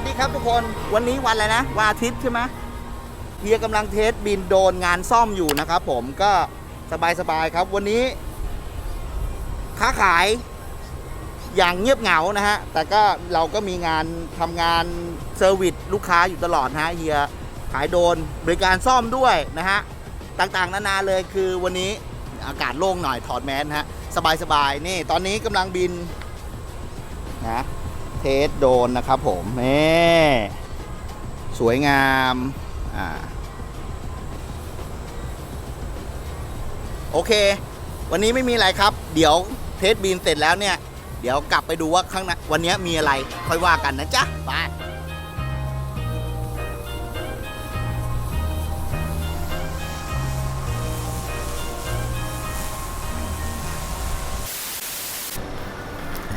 วัสดีครับทุกคนวันนี้วันอะไรนะวันอาทิตย์ใช่ไหมเฮียกำลังเทสบินโดนงานซ่อมอยู่นะครับผมก็สบายๆครับวันนี้ ค้าขายอย่างเงียบเหงานะฮะ แต่ก็เราก็มีงานทำงานเซอร์วิสลูกค้าอยู่ตลอดนะฮะเฮียขายโดนบริการซ่อมด้วยนะฮะ ต่างๆ นานาเลยคือวันนี้อากาศโล่งหน่อยถอดแมสนะฮะ สบายๆนี่ตอนนี้กำลังบินนะ เทสโดนนะครับผมนี่สวยงามอ่าโอเค วันนี้ไม่มีอะไรครับ เดี๋ยวเทสบินเสร็จแล้วเนี่ย เดี๋ยวกลับไปดูว่าข้างในวันนี้มีอะไรค่อยว่ากันนะจ๊ะ ไป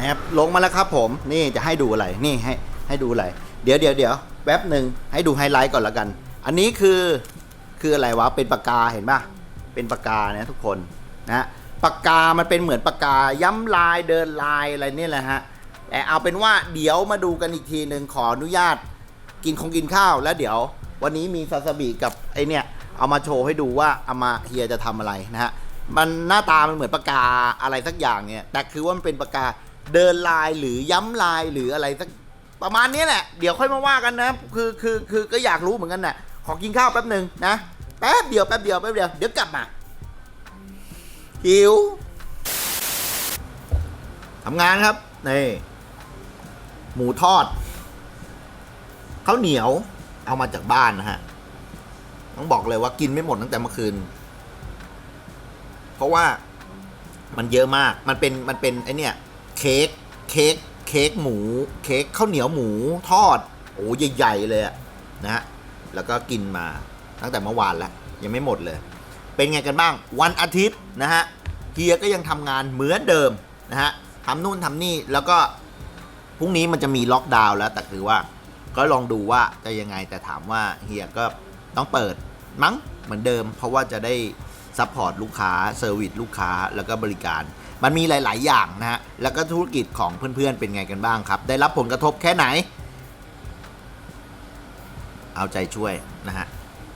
แอบลงมาแล้วครับผมนี่จะให้ดูอะไรนี่ให้ให้ดูอะไร เดี๋ยวเดี๋ยวเดี๋ยวแป๊บหนึ่งให้ดูไฮไลท์ก่อนละกัน อันนี้คือคืออะไรวะเป็นปากกาเห็นป่ะเป็นปากกาเนี่ยทุกคนนะปากกามันเป็นเหมือนปากกาย้ำลายเดินลายอะไรนี่แหละฮะแต่เอาเป็นว่าเดี๋ยวมาดูกันอีกทีหนึ่งขออนุญาตกินคงกินข้าวแล้วเดี๋ยว วันนี้มีซาซาบิกับไอเนี่ยเอามาโชว์ให้ดูว่าเอามาเฮียจะทำอะไรนะฮะมันหน้าตามันเหมือนปากกาอะไรสักอย่างเนี่ยแต่คือว่ามันเป็นปากกา เดินลายหรือย้ำลายหรืออะไรสักประมาณนี้แหละ เดี๋ยวค่อยมาว่ากันนะ คือคือคือก็อยากรู้เหมือนกันน่ะ ขอกินข้าวแป๊บหนึ่งนะ แป๊บเดียวแป๊บเดียวแป๊บเดียวเดี๋ยวกลับมา หิวทำงานครับ นี่ หมูทอดข้าวเหนียว เอามาจากบ้านนะฮะ ต้องบอกเลยว่ากินไม่หมดตั้งแต่เมื่อคืน เพราะว่ามันเยอะมาก มันเป็นมันเป็นไอเนี่ย เค้กเค้กเค้กหมู เค้กข้าวเหนียวหมูทอดโอ้ใหญ่ๆเลยอะนะฮะแล้วก็กินมาตั้งแต่เมื่อวานแล้วยังไม่หมดเลย เป็นไงกันบ้าง วันอาทิตย์นะฮะเฮียก็ยังทำงานเหมือนเดิมนะฮะทำนู่นทำนี่แล้วก็พรุ่งนี้มันจะมีล็อกดาวน์แล้วแต่คือว่า ก็ลองดูว่าจะยังไงแต่ถามว่าเฮียก็ต้องเปิดมั้งเหมือนเดิม เพราะว่าจะได้ ซัพพอร์ตลูกค้าเซอร์วิสลูกค้าแล้วก็บริการ มันมีหลาย ๆ อย่างนะฮะ แล้วก็ธุรกิจของเพื่อน ๆ เป็นไงกันบ้างครับ ได้รับผลกระทบแค่ไหน เอาใจช่วยนะฮะ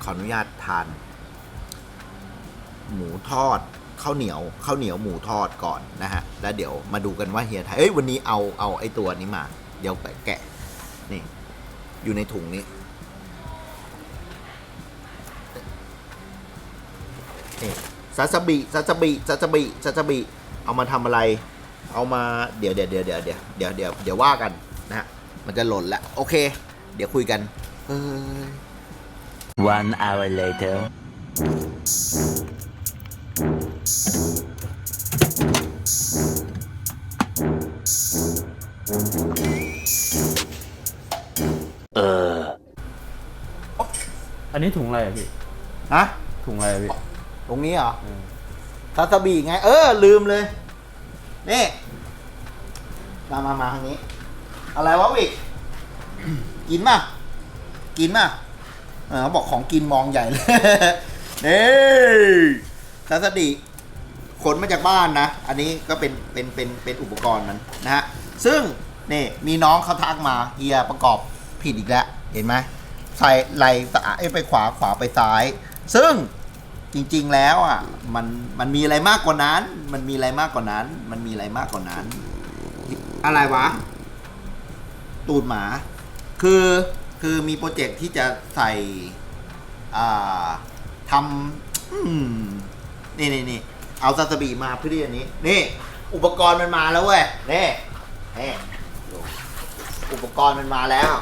ขออนุญาตทาน หมูทอดข้าวเหนียวข้าวเหนียวหมูทอดก่อนนะฮะ แล้วเดี๋ยวมาดูกันว่าเฮียไทยเอ้ยวันนี้เอาเอาไอ้ตัวนี้มา เดี๋ยวไปแกะนี่อยู่ในถุงนี้ นี่ซาซาบิซาซาบิซาซาบิซาซาบิเอามาทำอะไร เอามาเดี๋ยวเดี๋ยวเดี๋ยวเดี๋ยวเดี๋ยวเดี๋ยวเดี๋ยวเดี๋ยวว่ากันนะฮะมันจะหล่นแล้วโอเค เดี๋ยวคุยกันเฮ้ย One hour later. เออ อันนี้ถุงอะไรอะพี่ ฮะ ถุงอะไรอะพี่ ตรงนี้เหรออืมซาซาบิไง เออ ลืมเลย นี่ มามามาทางนี้ อะไรวะวิกกินป่ะกินป่ะเออเขาบอกของกินมองใหญ่เลยนี่ซาซาบิขนมาจากบ้านนะ อันนี้ก็เป็น เป็น เป็น เป็นอุปกรณ์มันนะฮะ ซึ่ง นี่ มีน้องเขาทักมาเฮียประกอบผิดอีกแล้ว เห็นไหมใส่ไหลสะเอ้ยไปขวา ขวาไปซ้าย ซึ่ง จริง ๆ แล้วอะมันมันมีอะไรมากกว่านั้น มันมีอะไรมากกว่านั้น มันมีอะไรมากกว่านั้น อะไรวะ ตูดหมา คือคือมีโปรเจกต์ที่จะใส่อ่าทำอืมนี่นี่นี่เอาซาสบีมาเพื่อที่อันนี้ นี่ อุปกรณ์มันมาแล้วเว้ยนี่นี่อุปกรณ์มันมาแล้ว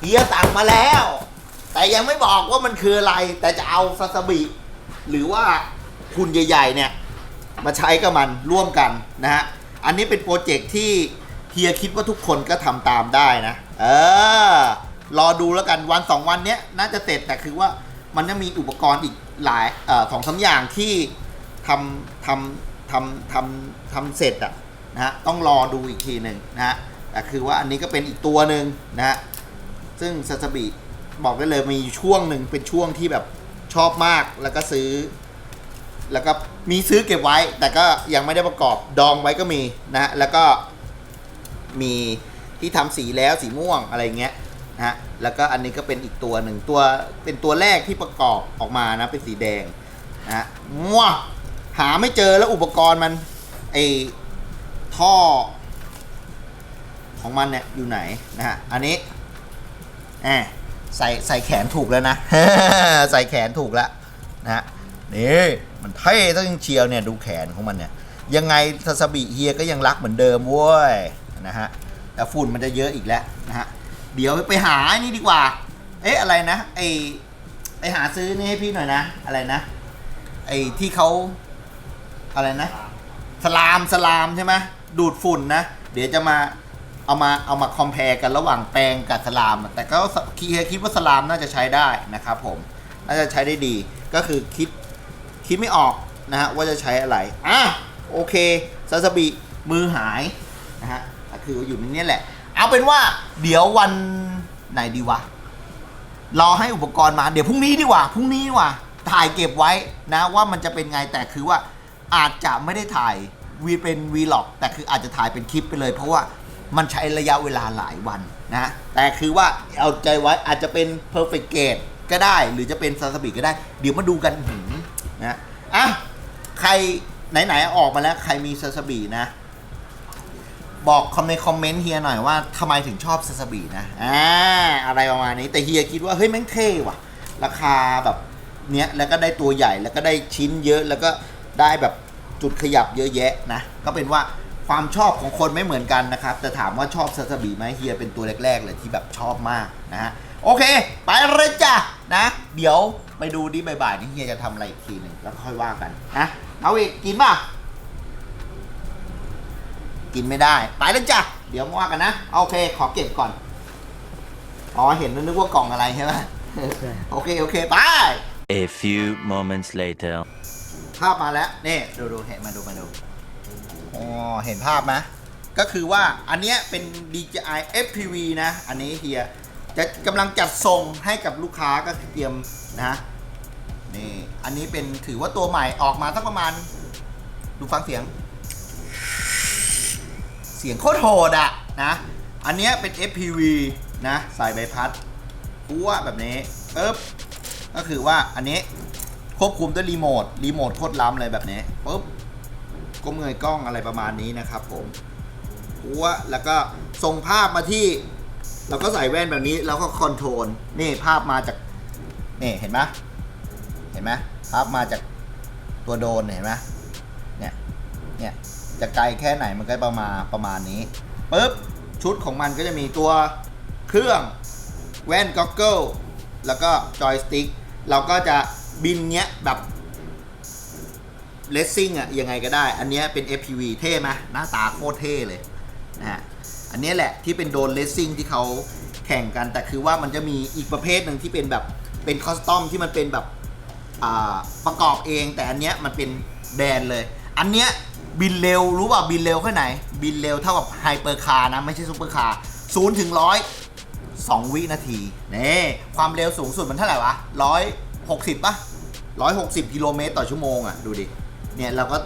เฮียสั่งมาแล้ว แต่ยังไม่บอกว่ามันคืออะไร แต่จะเอาซาซาบิหรือว่าคุณใหญ่ๆเนี่ย มาใช้กับมันร่วมกันนะฮะ อันนี้เป็นโปรเจกต์ที่เฮียคิดว่าทุกคนก็ทำตามได้นะ เออ รอดูแล้วกันวันสองวันเนี้ยน่าจะเสร็จแต่คือว่ามันจะมีอุปกรณ์อีกหลายออสองสาอย่างที่ทำทำทำทำทำเสร็จอะนะฮะต้องรอดูอีกทีหนึ่งนะฮะแต่คือว่าอันนี้ก็เป็นอีกตัวหนึ่งนะฮะซึ่งซาซาบิ บอกได้เลยมีช่วงหนึ่งเป็นช่วงที่แบบชอบมากแล้วก็ซื้อ แล้วก็มีซื้อเก็บไว้ แต่ก็ยังไม่ได้ประกอบดองไว้ก็มีนะแล้วก็มีที่ทำสีแล้วสีม่วงอะไรเงี้ยนะฮะแล้วก็อันนี้ก็เป็นอีกตัวหนึ่งตัวเป็นตัวแรกที่ประกอบออกมานะเป็นสีแดงนะฮะมั่วหาไม่เจอแล้วอุปกรณ์มันไอท่อของมันเนี่ยอยู่ไหนนะฮะอันนี้แอบ ใส่ใส่แขนถูกแล้วนะ ใส่แขนถูกแล้วนะฮะนี่มันเท่ตั้งเชียวเนี่ยดูแขนของมันเนี่ยยังไงซาซาบิเฮียก็ยังรักเหมือนเดิมเว้ยนะฮะแต่ฝุ่นมันจะเยอะอีกแล้วนะฮะเดี๋ยวไปหาอ้นี่ดีกว่า เอ๊ะอะไรนะไอไปหาซื้อนี่ให้พี่หน่อยนะ อะไรนะ ไอที่เขาอะไรนะ สลามสลามใช่ไหมดูดฝุ่นนะ เดี๋ยวจะมา เอามาเอามาคอมเพลกันระหว่างแปรงกับสลาม แต่ก็คิดคิดว่าสลามน่าจะใช้ได้นะครับผม น่าจะใช้ได้ดี ก็คือคิดคิดไม่ออกนะฮะว่าจะใช้อะไร อะโอเคซาซาบิมือหายนะฮะคืออยู่ในนี้แหละ เอาเป็นว่าเดี๋ยววันไหนดีวะ รอให้อุปกรณ์มา เดี๋ยวพรุ่งนี้ดีกว่า พรุ่งนี้ดีกว่า ถ่ายเก็บไว้นะว่ามันจะเป็นไง แต่คือว่าอาจจะไม่ได้ถ่ายวีเป็นวีล็อก แต่คืออาจจะถ่ายเป็นคลิปไปเลยเพราะว่า มันใช้ระยะเวลาหลายวันนะแต่คือว่าเอาใจไว้อาจจะเป็น perfect gate ก็ได้ หรือจะเป็นซาสบิก็ได้ เดี๋ยวมาดูกันหืมนะอะใครไหนๆออกมาแล้วใครมีซาสบินะ บอกคอมในคอมเมนต์เฮียหน่อยว่าทำไมถึงชอบซาซาบินะอ่าอะไรประมาณนี้แต่เฮียคิดว่าเฮ้ยแม่งเท่ว่ะ ราคาแบบเนี้ยแล้วก็ได้ตัวใหญ่แล้วก็ได้ชิ้นเยอะแล้วก็ได้แบบจุดขยับเยอะแยะนะ ก็เป็นว่า ความชอบของคนไม่เหมือนกันนะครับ แต่ถามว่าชอบซาซาบิไหมเฮียเป็นตัวแรกๆเลยที่แบบชอบมากนะฮะโอเค ไปเลยจ้ะนะ เดี๋ยวไปดูดิบ่ายๆนี่เฮียจะทำอะไรอีกทีหนึ่งแล้วค่อยว่ากันนะเอาอีกกินป่ะกินไม่ได้ ไปแล้วจ้ะเดี๋ยวมาว่ากันนะโอเค ขอเก็บก่อนอ๋อเห็นแล้วนึกว่ากล่องอะไรใช่ไหมโอเคโอเคไป A few moments later. ภาพมาแล้วนี่ดูดูเห็นมาดูมาดูอ๋อ เห็นภาพไหมก็คือว่าอันเนี้ยเป็น DJI FPV นะ อันนี้เฮียจะกำลังจัดส่งให้กับลูกค้าก็เตรียมนะนี่ อันนี้เป็นถือว่าตัวใหม่ออกมาสักประมาณ ดูฟังเสียง เสียงโคตรโหดอะนะ อันเนี้ยเป็น FPV นะสายใบพัดพัวแบบนี้ปึ๊บก็คือว่าอันนี้ควบคุมด้วยรีโมทรีโมทโคตรล้ำเลยแบบนี้ปึ๊บ ก้มเงยกล้องอะไรประมาณนี้นะครับผมพัวแล้วก็ส่งภาพมาที่ เราก็ใส่แว่นแบบนี้แล้วก็คอนโทรลนี่ภาพมาจากนี่เห็นไหมเห็นไหมภาพมาจากตัวโดนเห็นไหมเนี่ยเนี่ยจะไกลแค่ไหนมันก็ประมาณประมาณนี้ปุ๊บชุดของมันก็จะมีตัวเครื่องแว่นก็อกเกิลแล้วก็จอยสติ๊กเราก็จะบินเนี้ยแบบ เลสซิ่งอะยังไงก็ได้ อันนี้เป็น FPV เท่ไหมหน้าตาโคตรเท่เลยนะฮะอันนี้แหละที่เป็นโดนเลสซิ่งที่เขาแข่งกัน แต่คือว่ามันจะมีอีกประเภทหนึ่งที่เป็นแบบเป็นคอสตอมที่มันเป็นแบบประกอบเอง แต่อันเนี้ยมันเป็นแบรนด์เลย อันเนี้ยบินเร็วรู้ป่ะบินเร็วแค่ไหน บินเร็วเท่ากับไฮเปอร์คาร์นะ ไม่ใช่ซูเปอร์คาร์ศูนย์ถึงร้อยสองวินาทีนี่ความเร็วสูงสุดมันเท่าไหร่วะร้อยหกสิบป่ะร้อยหกสิบกิโลเมตรต่อชั่วโมงอะ ดูดิ เนี่ยเราก็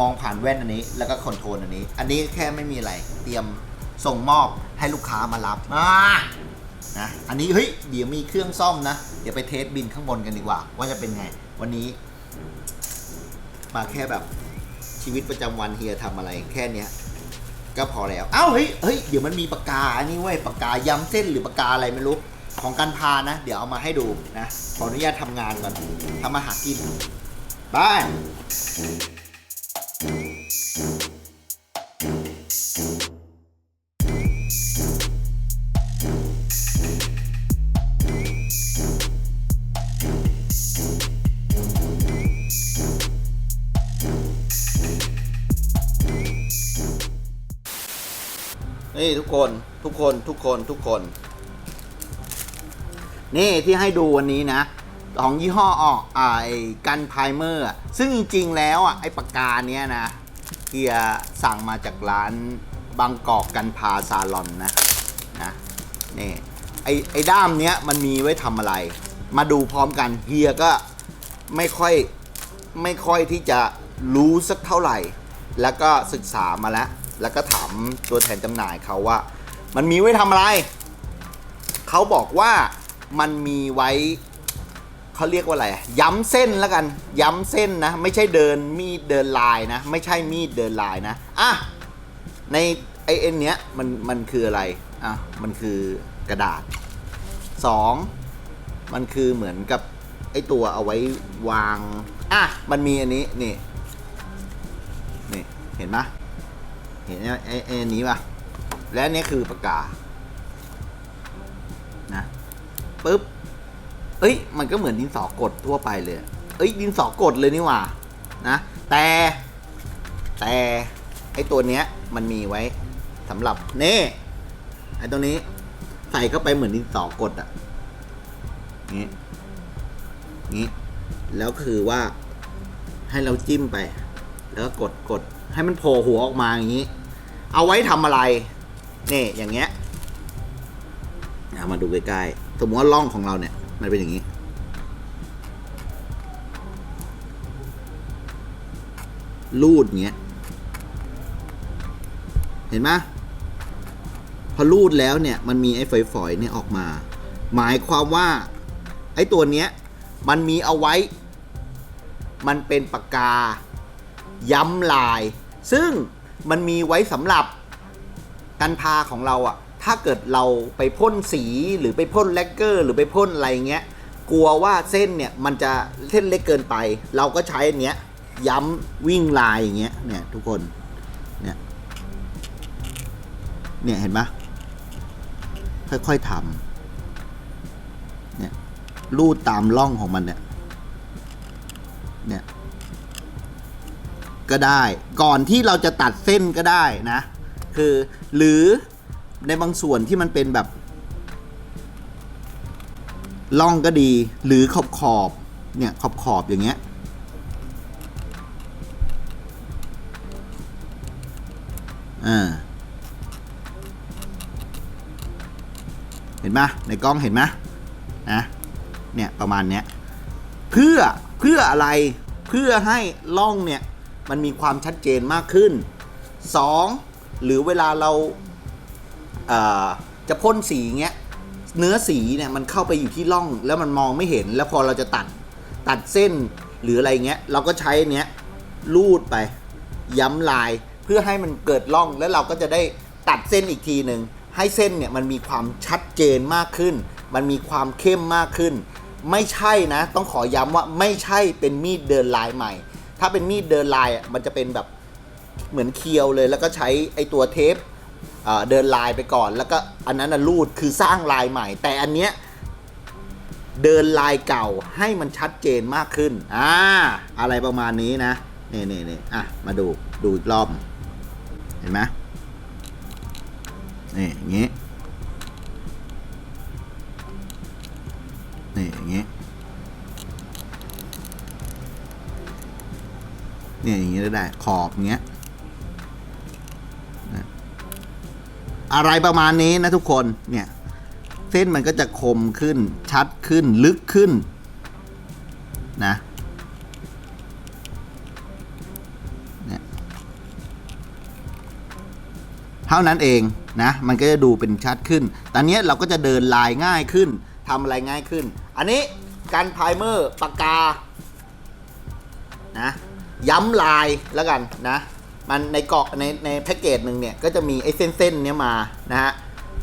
มองผ่านแว่นอันนี้ แล้วก็คอนโทรลอันนี้ อันนี้แค่ไม่มีอะไร เตรียมส่งมอบให้ลูกค้ามารับอ่านะอันนี้เฮ้ยเดี๋ยวมีเครื่องซ่อมนะ เดี๋ยวไปเทสบินข้างบนกันดีกว่า ว่าจะเป็นไง วันนี้ มาแค่แบบชีวิตประจำวันเฮียทำอะไรแค่เนี้ยก็พอแล้ว เอ้าเฮ้ยเฮ้ยเดี๋ยวมันมีปากกาอันนี้เว้ยปากกาย้ำเส้นหรือปากกาอะไรไม่รู้ของการพานะ เดี๋ยวเอามาให้ดูนะขออนุญาตทำงานก่อนทำมาหากิน บายนี่ทุกคนทุกคนทุกคนทุกคน นี่ที่ให้ดูวันนี้นะ ของยี่ห้อออกอ่าไอ้กันไพเมอร์ซึ่งจริงๆแล้วอะไอ้ปากกาเนี้ยนะเฮียสั่งมาจากร้านบางกอกกันพาซาลอนนะนะนี่ไอ้ไอ้ด้ามเนี้ยมันมีไว้ทำอะไร มาดูพร้อมกันเฮียก็ไม่ค่อยไม่ค่อยที่จะรู้สักเท่าไหร่ แล้วก็ศึกษามาแล้ว แล้วก็ถามตัวแทนจำหน่ายเขาว่า มันมีไว้ทำอะไร เขาบอกว่ามันมีไว้ เขาเรียกว่าอะไรอะย้ำเส้นแล้วกัน ย้ำเส้นนะ ไม่ใช่เดินมีดเดินลายนะ ไม่ใช่มีดเดินลายนะอะในไอเอ็นเนี้ยมันมันคืออะไรอะมันคือกระดาษสองมันคือเหมือนกับไอตัวเอาไว้วางอะมันมีอันนี้นี่นี่เห็นไหมเห็นไอไอไออันนี้ป่ะและนี้คือปากกานะปุ๊บ เอ้ย มันก็เหมือนดินสอกดทั่วไปเลย เอ้ย ดินสอกดเลยนี่หว่า นะ แต่ แต่ไอตัวเนี้ยมันมีไว้สำหรับเน่ไอตัวนี้ใส่เข้าไปเหมือนดินสอกดอะงี้งี้ แล้วคือว่าให้เราจิ้มไป แล้วก็กดกดให้มันโผล่หัวออกมาอย่างนี้ เอาไว้ทำอะไร นี่อย่างเงี้ยเอามาดูใกล้ๆ สมมติว่าร่องของเราเนี่ย มันเป็นอย่างนี้รูดอย่างเงี้ย เห็นไหมพอรูดแล้วเนี่ย มันมีไอ้ฝอยๆเนี่ยออกมา หมายความว่า ไอ้ตัวเนี้ย มันมีเอาไว้ มันเป็นปากกา ย้ำลาย ซึ่งมันมีไว้สำหรับกันพาของเราอะ ถ้าเกิดเราไปพ่นสีหรือไปพ่นแลกเกอร์ หรือไปพ่นอะไรเงี้ย กลัวว่าเส้นเนี่ยมันจะเส้นเล็กเกินไป เราก็ใช้อันเนี้ยย้ำวิ่งลายอย่างเงี้ยเนี่ยทุกคนเนี่ยเนี่ยเห็นปะค่อยๆทำเนี่ยรูดตามร่องของมันเนี่ยเนี่ยก็ได้ก่อนที่เราจะตัดเส้นก็ได้นะ คือหรือ ในบางส่วนที่มันเป็นแบบล่องก็ดีหรือขอบขอบเนี่ยขอบขอบอย่างเงี้ยอ่าเห็นไหมในกล้องเห็นไหมนะเนี่ยประมาณเนี้ยเพื่อเพื่ออะไรเพื่อให้ล่องเนี่ยมันมีความชัดเจนมากขึ้น 2. หรือเวลาเรา จะพ่นสีเงี้ยเนื้อสีเนี่ยมันเข้าไปอยู่ที่ร่องแล้วมันมองไม่เห็น แล้วพอเราจะตัดตัดเส้นหรืออะไรเงี้ยเราก็ใช้เนี้ยลูดไป ย้ำลายเพื่อให้มันเกิดร่องแล้วเราก็จะได้ตัดเส้นอีกทีหนึ่งให้เส้นเนี่ยมันมีความชัดเจนมากขึ้น มันมีความเข้มมากขึ้น ไม่ใช่นะ ต้องขอย้ำว่าไม่ใช่เป็นมีดเดินลายใหม่ ถ้าเป็นมีดเดินลายมันจะเป็นแบบเหมือนเคียวเลย แล้วก็ใช้ไอตัวเทป เดินลายไปก่อน แล้วก็อันนั้นนรูดคือสร้างลายใหม่ แต่อันเนี้ยเดินลายเก่าให้มันชัดเจนมากขึ้น อ่า อะไรประมาณนี้นะ นี่นี่นี่อะ มาดู ดูอีกรอบ เห็นไหมนี่อย่างงี้ นี่อย่างงี้เนี่อย่างนี้ได้ ขอบอย่างเงี้ย อะไรประมาณนี้นะทุกคนเนี่ยเส้นมันก็จะคมขึ้นชัดขึ้นลึกขึ้นนะเท่านั้นเองนะมันก็จะดูเป็นชัดขึ้น ตอนนี้เราก็จะเดินลายง่ายขึ้นทำอะไรง่ายขึ้น อันนี้การไพรเมอร์ปากกานะย้ำลายแล้วกันนะ มันในเกาะในในแพ็กเกจหนึ่งเนี่ยก็จะมีไอ้เส้นๆเนี้ยมานะฮะ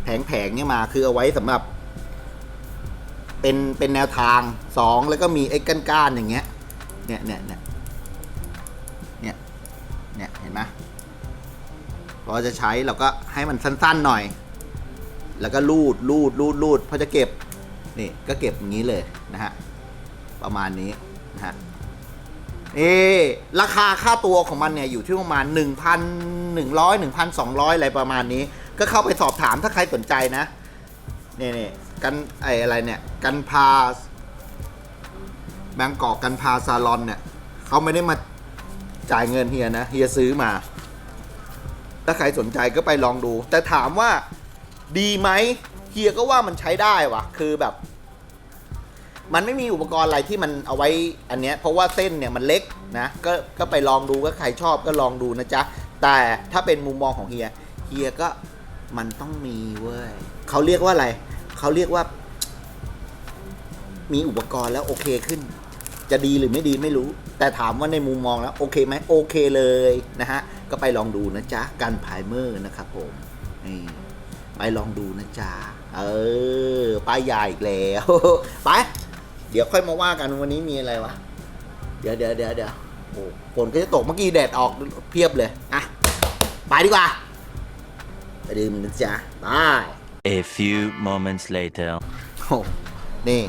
แผงๆเนี้ยมาคือเอาไว้สำหรับ เป็นเป็นแนวทางสองแล้วก็มีไอ้ก้านๆอย่างเงี้ยเนี่ยเนี่ยเนี่ยเนี่ยเนี่ยเห็นไหมพอจะใช้เราก็ให้มันสั้นๆหน่อย แล้วก็ลูดลูดลูดลูดพอจะเก็บนี่ก็เก็บอย่างนี้เลยนะฮะประมาณนี้นะฮะ เอราคาค่าตัวของมันเนี่ยอยู่ที่ประมาณ 1,100 1,200 อะไรประมาณนี้ ก็เข้าไปสอบถามถ้าใครสนใจนะนี่นี่กันไออะไรเนี่ย กันพาแบงกอกกันพาซาลอนเนี่ยเขาไม่ได้มาจ่ายเงินเฮียนะเฮียซื้อมา ถ้าใครสนใจก็ไปลองดู แต่ถามว่าดีไหมเฮียก็ว่ามันใช้ได้วะคือแบบ มันไม่มีอุปกรณ์อะไรที่มันเอาไว้อันเนี้ยเพราะว่าเส้นเนี่ยมันเล็กนะก็ก็ไปลองดูก็ใครชอบก็ลองดูนะจ๊ะ แต่ถ้าเป็นมุมมองของเฮียเฮียก็มันต้องมีเว้ยเขาเรียกว่าอะไรเขาเรียกว่า มีอุปกรณ์แล้วโอเคขึ้น จะดีหรือไม่ดีไม่รู้ แต่ถามว่าในมุมมองแล้วโอเคไหมโอเคเลยนะฮะก็ไปลองดูนะจ๊ะกันไพเมอร์นะครับผมนี่ไปลองดูนะจ๊ะเออป้ายยาอีกแล้ว ไป เดี๋ยวค่อยมาว่ากันวันนี้มีอะไรวะ เดี๋ยวเดี๋ยวเดี๋ยวเดี๋ยวโอ้ฝนก็จะตกเมื่อกี้แดดออกเพียบเลย อะ ไปดีกว่า ไปดื่มนะจ๊ะบาย A few moments later. โอ้นี่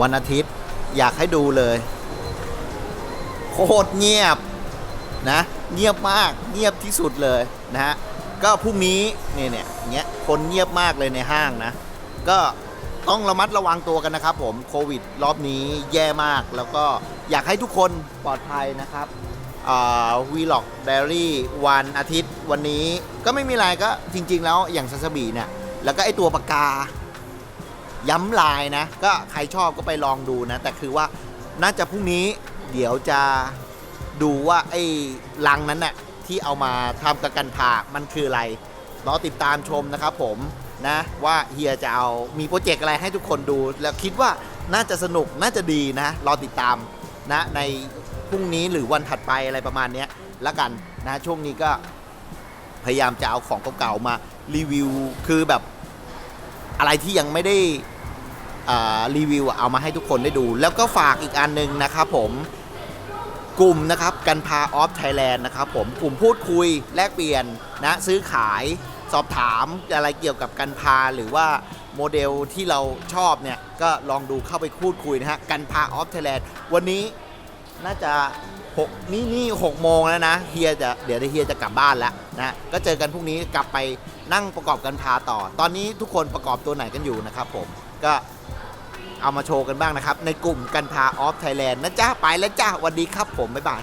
วันอาทิตย์อยากให้ดูเลย โคตรเงียบนะ เงียบมากเงียบที่สุดเลยนะฮะ ก็พรุ่งนี้เนี่ยเนี่ยอย่างเงี้ยคนเงียบมากเลยในห้างนะ ก็ ต้องระมัดระวังตัวกันนะครับผมโควิดรอบนี้แย่มาก แล้วก็อยากให้ทุกคนปลอดภัยนะครับวีล็อกไดอารี่วันอาทิตย์วันนี้ก็ไม่มีอะไรก็จริง ๆ แล้วอย่างซาสบีเนี่ย แล้วก็ไอตัวปากกา ย้ำลายนะ ก็ใครชอบก็ไปลองดูนะ แต่คือว่าน่าจะพรุ่งนี้เดี๋ยวจะดูว่าไอ้ลังนั้นน่ะที่เอามาทำกับกันพามันคืออะไรรอติดตามชมนะครับผม นะว่าเฮียจะเอามีโปรเจกต์อะไรให้ทุกคนดู แล้วคิดว่าน่าจะสนุกน่าจะดีนะ รอติดตามนะในพรุ่งนี้หรือวันถัดไปอะไรประมาณนี้แล้วกันนะช่วงนี้ก็พยายามจะเอาของเก่าๆมารีวิวคือแบบอะไรที่ยังไม่ได้รีวิวเอามาให้ทุกคนได้ดู แล้วก็ฝากอีกอันหนึ่งนะครับผมกลุ่มนะครับกันพาออฟไทยแลนด์นะครับผมกลุ่มพูดคุยแลกเปลี่ยนนะซื้อขาย สอบถามอะไรเกี่ยวกับกันพาหรือว่าโมเดลที่เราชอบเนี่ย ก็ลองดูเข้าไปพูดคุยนะฮะกันพาออฟไทยแลนด์วันนี้น่าจะหกนี่นี่หกโมงแล้วนะเฮียจะเดี๋ยวเฮียจะกลับบ้านแล้วนะก็เจอกันพรุ่งนี้กลับไปนั่งประกอบกันพาต่อ ตอนนี้ทุกคนประกอบตัวไหนกันอยู่นะครับผมก็เอามาโชว์กันบ้างนะครับ ในกลุ่มกันพาออฟไทยแลนด์นะจ๊ะ ไปแล้วจ้าวันดีครับผม บ๊ายบาย